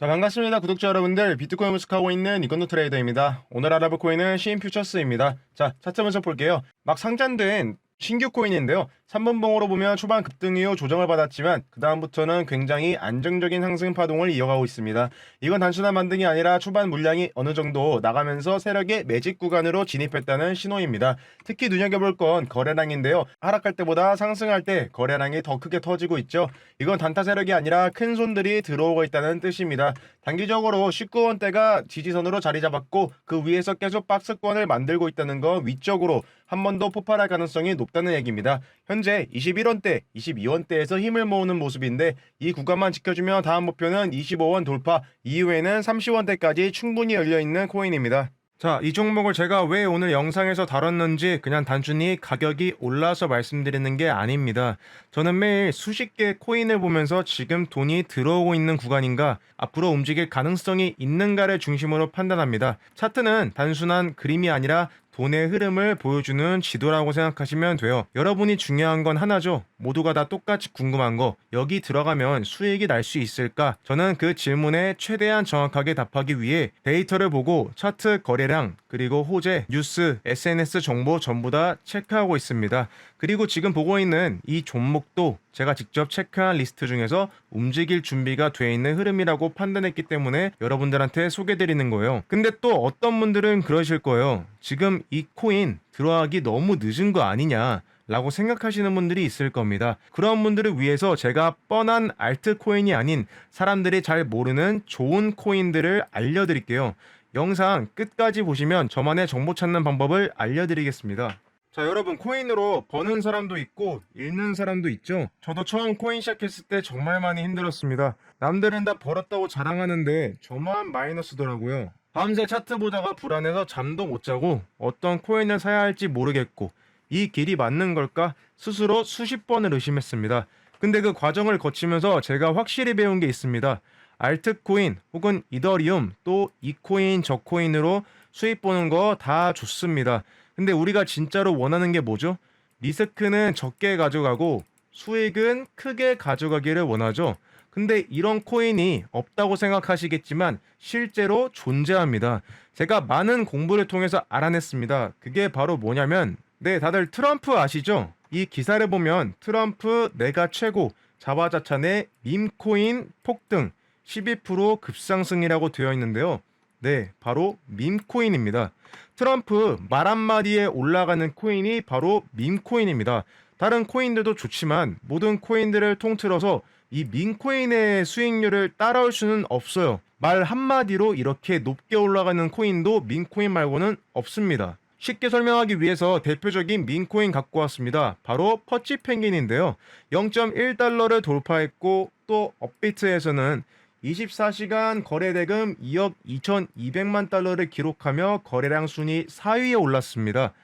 자 반갑습니다 구독자 여러분들. 비트코인 분석하고 있는 이건도 트레이더입니다. 오늘 알아볼 코인은 시인 퓨처스입니다. 자 차트 분석 볼게요. 막 상장된 신규 코인인데요. 3번 봉으로 보면 초반 급등 이후 조정을 받았지만 그 다음부터는 굉장히 안정적인 상승 파동을 이어가고 있습니다. 이건 단순한 반등이 아니라 초반 물량이 어느 정도 나가면서 세력의 매직 구간으로 진입했다는 신호입니다. 특히 눈여겨볼 건 거래량인데요. 하락할 때보다 상승할 때 거래량이 더 크게 터지고 있죠. 이건 단타 세력이 아니라 큰 손들이 들어오고 있다는 뜻입니다. 단기적으로 19원대가 지지선으로 자리 잡았고 그 위에서 계속 박스권을 만들고 있다는 건 위쪽으로 한 번 더 폭발할 가능성이 높다는 얘기입니다. 현재 21원대, 22원대에서 힘을 모으는 모습인데 이 구간만 지켜주면 다음 목표는 25원 돌파 이후에는 30원대까지 충분히 열려있는 코인입니다. 자, 이 종목을 제가 왜 오늘 영상에서 다뤘는지 그냥 단순히 가격이 올라서 말씀드리는 게 아닙니다. 저는 매일 수십 개의 코인을 보면서 지금 돈이 들어오고 있는 구간인가, 앞으로 움직일 가능성이 있는가를 중심으로 판단합니다. 차트는 단순한 그림이 아니라 돈의 흐름을 보여주는 지도라고 생각하시면 돼요. 여러분이 중요한 건 하나죠. 모두가 다 똑같이 궁금한 거. 여기 들어가면 수익이 날 수 있을까? 저는 그 질문에 최대한 정확하게 답하기 위해 데이터를 보고 차트 거래량, 그리고 호재, 뉴스, SNS 정보 전부 다 체크하고 있습니다. 그리고 지금 보고 있는 이 종목도 제가 직접 체크한 리스트 중에서 움직일 준비가 돼 있는 흐름이라고 판단했기 때문에 여러분들한테 소개드리는 거예요. 근데 또 어떤 분들은 그러실 거예요. 지금 이 코인 들어가기 너무 늦은 거 아니냐. 라고 생각하시는 분들이 있을 겁니다. 그런 분들을 위해서 제가 뻔한 알트 코인이 아닌 사람들이 잘 모르는 좋은 코인들을 알려드릴게요. 영상 끝까지 보시면 저만의 정보 찾는 방법을 알려드리겠습니다. 자 여러분 코인으로 버는 사람도 있고 잃는 사람도 있죠 저도 처음 코인 시작했을 때 정말 많이 힘들었습니다 남들은 다 벌었다고 자랑하는데 저만 마이너스더라고요 밤새 차트 보다가 불안해서 잠도 못 자고 어떤 코인을 사야 할지 모르겠고 이 길이 맞는 걸까 스스로 수십 번을 의심했습니다. 근데 그 과정을 거치면서 제가 확실히 배운 게 있습니다. 알트코인 혹은 이더리움 또 이 코인 저 코인으로 수익 보는 거 다 좋습니다. 근데 우리가 진짜로 원하는 게 뭐죠? 리스크는 적게 가져가고 수익은 크게 가져가기를 원하죠. 근데 이런 코인이 없다고 생각하시겠지만 실제로 존재합니다. 제가 많은 공부를 통해서 알아냈습니다. 그게 바로 뭐냐면 네, 다들 트럼프 아시죠? 이 기사를 보면 트럼프 내가 최고 자화자찬의 밈코인 폭등 12% 급상승이라고 되어 있는데요. 네, 바로 밈코인입니다. 트럼프 말 한마디에 올라가는 코인이 바로 밈코인입니다. 다른 코인들도 좋지만 모든 코인들을 통틀어서 이 밈코인의 수익률을 따라올 수는 없어요. 말 한마디로 이렇게 높게 올라가는 코인도 밈코인 말고는 없습니다. 쉽게 설명하기 위해서 대표적인 민코인 갖고 왔습니다. 바로 퍼치 펭귄인데요. 0.1달러를 돌파했고 또 업비트에서는 24시간 거래 대금 2억 2,200만 달러를 기록하며 거래량 순위 4위에 올랐습니다.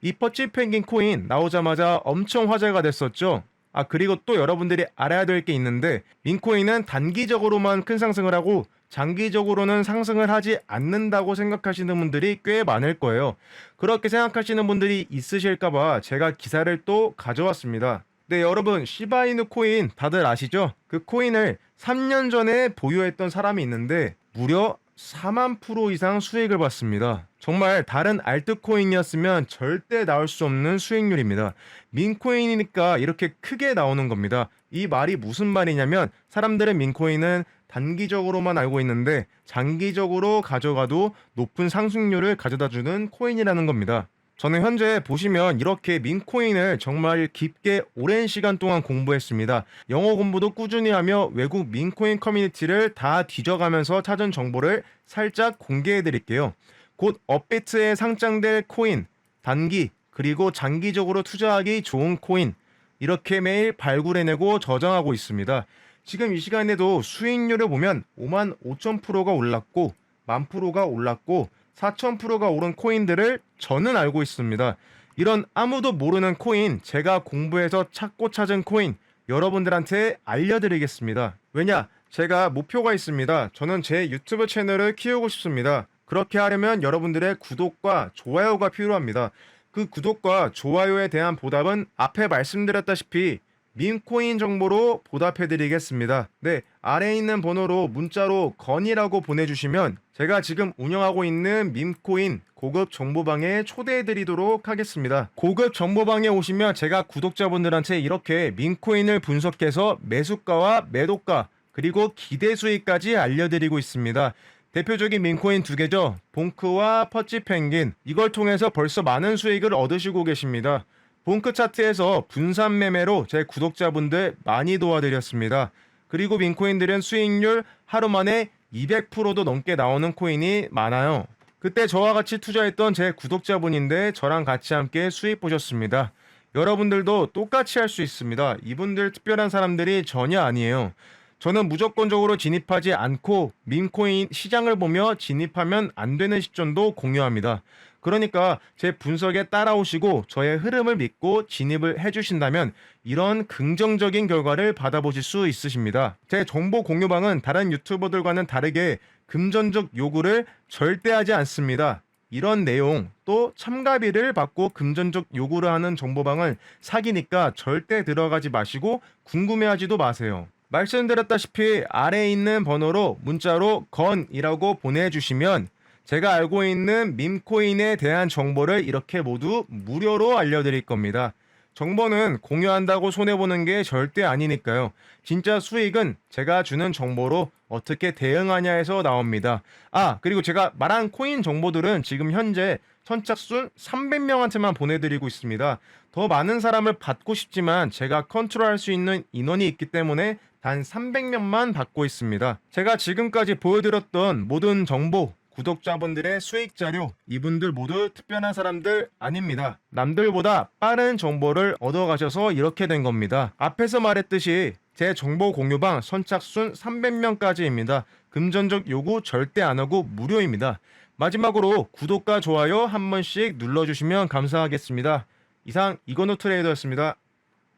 이 퍼치 펭귄 코인 나오자마자 엄청 화제가 됐었죠. 아 그리고 또 여러분들이 알아야 될 게 있는데 민코인은 단기적으로만 큰 상승을 하고 장기적으로는 상승을 하지 않는다고 생각하시는 분들이 꽤 많을 거예요. 그렇게 생각하시는 분들이 있으실까봐 제가 기사를 또 가져왔습니다. 네, 여러분, 시바이누 코인 다들 아시죠? 그 코인을 3년 전에 보유했던 사람이 있는데 무려 4만 프로 이상 수익을 봤습니다. 정말 다른 알트코인이었으면 절대 나올 수 없는 수익률입니다. 민코인이니까 이렇게 크게 나오는 겁니다. 이 말이 무슨 말이냐면 사람들은 민코인은 단기적으로만 알고 있는데 장기적으로 가져가도 높은 상승률을 가져다 주는 코인이라는 겁니다. 저는 현재 보시면 이렇게 민코인을 정말 깊게 오랜 시간 동안 공부했습니다. 영어 공부도 꾸준히 하며 외국 민코인 커뮤니티를 다 뒤져가면서 찾은 정보를 살짝 공개해 드릴게요. 곧 업비트에 상장될 코인, 단기, 그리고 장기적으로 투자하기 좋은 코인, 이렇게 매일 발굴해내고 저장하고 있습니다. 지금 이 시간에도 수익률을 보면 5만 5천 프로가 올랐고, 만 프로가 올랐고, 4,000%가 오른 코인들을 저는 알고 있습니다. 이런 아무도 모르는 코인, 제가 공부해서 찾고 찾은 코인, 여러분들한테 알려드리겠습니다. 왜냐? 제가 목표가 있습니다. 저는 제 유튜브 채널을 키우고 싶습니다. 그렇게 하려면 여러분들의 구독과 좋아요가 필요합니다. 그 구독과 좋아요에 대한 보답은 앞에 말씀드렸다시피 민코인 정보로 보답해드리겠습니다. 네, 아래에 있는 번호로 문자로 건이라고 보내주시면 제가 지금 운영하고 있는 밈코인 고급 정보방에 초대해드리도록 하겠습니다. 고급 정보방에 오시면 제가 구독자분들한테 이렇게 민코인을 분석해서 매수가와 매도가 그리고 기대 수익까지 알려드리고 있습니다. 대표적인 민코인 두 개죠. 봉크와 퍼치 펭귄. 이걸 통해서 벌써 많은 수익을 얻으시고 계십니다. 봉크 차트에서 분산 매매로 제 구독자분들 많이 도와드렸습니다. 그리고 민코인들은 수익률 하루 만에 200%도 넘게 나오는 코인이 많아요. 그때 저와 같이 투자했던 제 구독자분인데 저랑 같이 함께 수익 보셨습니다. 여러분들도 똑같이 할 수 있습니다. 이분들 특별한 사람들이 전혀 아니에요. 저는 무조건적으로 진입하지 않고 민코인 시장을 보며 진입하면 안 되는 시점도 공유합니다. 그러니까 제 분석에 따라오시고 저의 흐름을 믿고 진입을 해주신다면 이런 긍정적인 결과를 받아보실 수 있으십니다. 제 정보 공유방은 다른 유튜버들과는 다르게 금전적 요구를 절대 하지 않습니다. 이런 내용 또 참가비를 받고 금전적 요구를 하는 정보방을 사기니까 절대 들어가지 마시고 궁금해하지도 마세요. 말씀드렸다시피 아래에 있는 번호로 문자로 건이라고 보내주시면 제가 알고 있는 밈코인에 대한 정보를 이렇게 모두 무료로 알려드릴 겁니다. 정보는 공유한다고 손해보는 게 절대 아니니까요. 진짜 수익은 제가 주는 정보로 어떻게 대응하냐에서 나옵니다. 아, 그리고 제가 말한 코인 정보들은 지금 현재 선착순 300명한테만 보내드리고 있습니다. 더 많은 사람을 받고 싶지만 제가 컨트롤할 수 있는 인원이 있기 때문에 단 300명만 받고 있습니다. 제가 지금까지 보여드렸던 모든 정보, 구독자분들의 수익 자료, 이분들 모두 특별한 사람들 아닙니다. 남들보다 빠른 정보를 얻어가셔서 이렇게 된 겁니다. 앞에서 말했듯이 제 정보 공유방 선착순 300명까지입니다. 금전적 요구 절대 안 하고 무료입니다. 마지막으로 구독과 좋아요 한 번씩 눌러주시면 감사하겠습니다. 이상 이건우 트레이더였습니다.